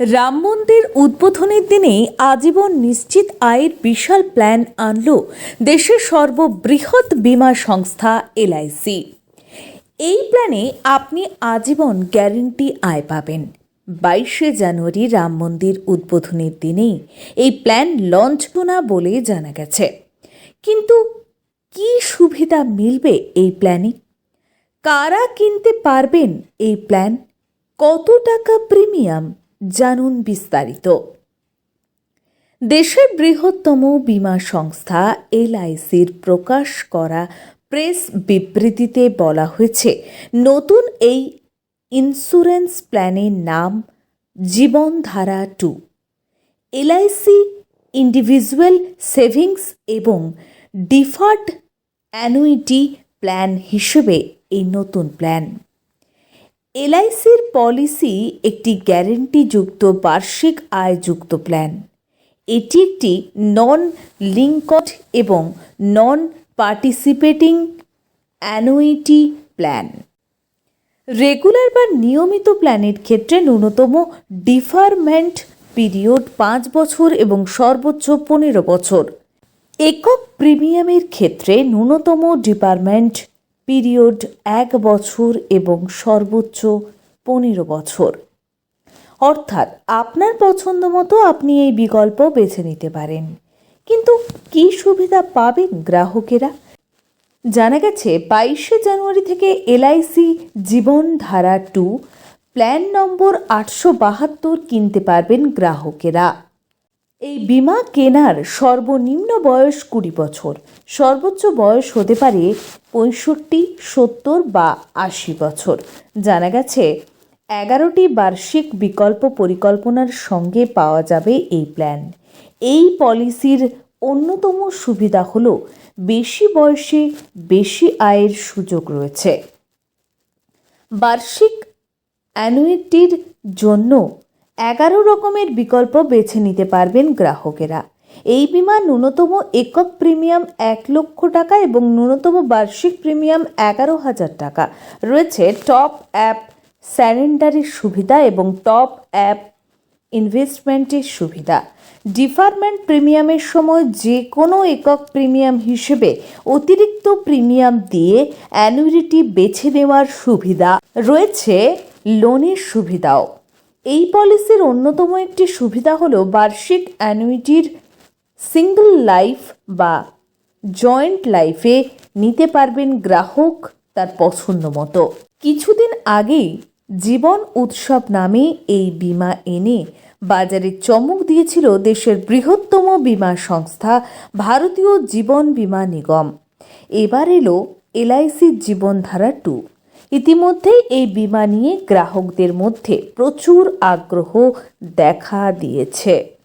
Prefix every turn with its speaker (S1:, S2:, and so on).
S1: রাম মন্দির উদ্বোধনের দিনে আজীবন নিশ্চিত আয়ের বিশাল প্ল্যান আনল দেশের সর্ববৃহৎ বীমা সংস্থা এলআইসি এই প্ল্যানে আপনি আজীবন গ্যারেন্টি আয় পাবেন। বাইশে জানুয়ারি রাম মন্দির উদ্বোধনের দিনেই এই প্ল্যান লঞ্চ না বলে জানা গেছে। কিন্তু কি সুবিধা মিলবে এই প্ল্যানে কারা কিনতে পারবেন এই প্ল্যান কত টাকা প্রিমিয়াম জানুন বিস্তারিত। দেশের বৃহত্তম বীমা সংস্থা এলআইসির প্রকাশ করা প্রেস বিবৃতিতে বলা হয়েছে, নতুন এই ইন্স্যুরেন্স প্ল্যানের নাম Jeevandhara two. L I C individual savings এবং ডিফার্ড অ্যানুইটি প্ল্যান হিসেবে এই নতুন প্ল্যান এলআইসির পলিসি একটি গ্যারেন্টিযুক্ত বার্ষিক আয়যুক্ত প্ল্যান। এটি একটি নন লিঙ্কড এবং non participating annuity plan. Regular বা নিয়মিত প্ল্যানের ক্ষেত্রে ন্যূনতম ডিফারমেন্ট পিরিয়ড পাঁচ বছর এবং সর্বোচ্চ পনেরো বছর। একক প্রিমিয়ামের ক্ষেত্রে ন্যূনতম ডিপার্টমেন্ট পিরিয়ড এক বছর এবং সর্বোচ্চ পনেরো বছর। অর্থাৎ আপনার পছন্দ মতো আপনি এই বিকল্প বেছে নিতে পারেন। কিন্তু কী সুবিধা পাবেন গ্রাহকেরা? জানা গেছে, বাইশে জানুয়ারি থেকে এলআইসি জীবনধারা টু প্ল্যান নম্বর আটশো বাহাত্তর কিনতে পারবেন গ্রাহকেরা। এই বিমা কেনার সর্বনিম্ন বয়স কুড়ি বছর। সর্বোচ্চ বয়স হতে পারে পঁয়ষট্টি, সত্তর বা আশি বছর। জানা গেছে, এগারোটি বার্ষিক বিকল্প পরিকল্পনার সঙ্গে পাওয়া যাবে এই প্ল্যান। এই পলিসির অন্যতম সুবিধা হলো বেশি বয়সে বেশি আয়ের সুযোগ রয়েছে। বার্ষিক অ্যানুইটির জন্য এগারো রকমের বিকল্প বেছে নিতে পারবেন গ্রাহকেরা। এই বিমা ন্যূনতম একক প্রিমিয়াম এক লক্ষ টাকা এবং ন্যূনতম বার্ষিক প্রিমিয়াম এগারো হাজার টাকা। রয়েছে টপ অ্যাপ স্যারেন্ডারের সুবিধা এবং টপ অ্যাপ ইনভেস্টমেন্টের সুবিধা। ডিফারমেন্ট প্রিমিয়ামের সময় যে কোনো একক প্রিমিয়াম হিসেবে অতিরিক্ত প্রিমিয়াম দিয়ে অ্যানুইটি বেছে নেওয়ার সুবিধা। রয়েছে লোনের সুবিধাও। এই পলিসির অন্যতম একটি সুবিধা হলো বার্ষিক অ্যানুইটির সিঙ্গল লাইফ বা জয়েন্ট লাইফে নিতে পারবেন গ্রাহক তার পছন্দ মতো। কিছুদিন আগেই জীবন উৎসব নামে এই বীমা এনে বাজারে চমক দিয়েছিল দেশের বৃহত্তম বীমা সংস্থা ভারতীয় জীবন বীমা নিগম। এবার এলো এলআইসি জীবনধারা টু ইতিমধ্যেই এই বিমা নিয়ে গ্রাহকদের মধ্যে প্রচুর আগ্রহ দেখা দিয়েছে।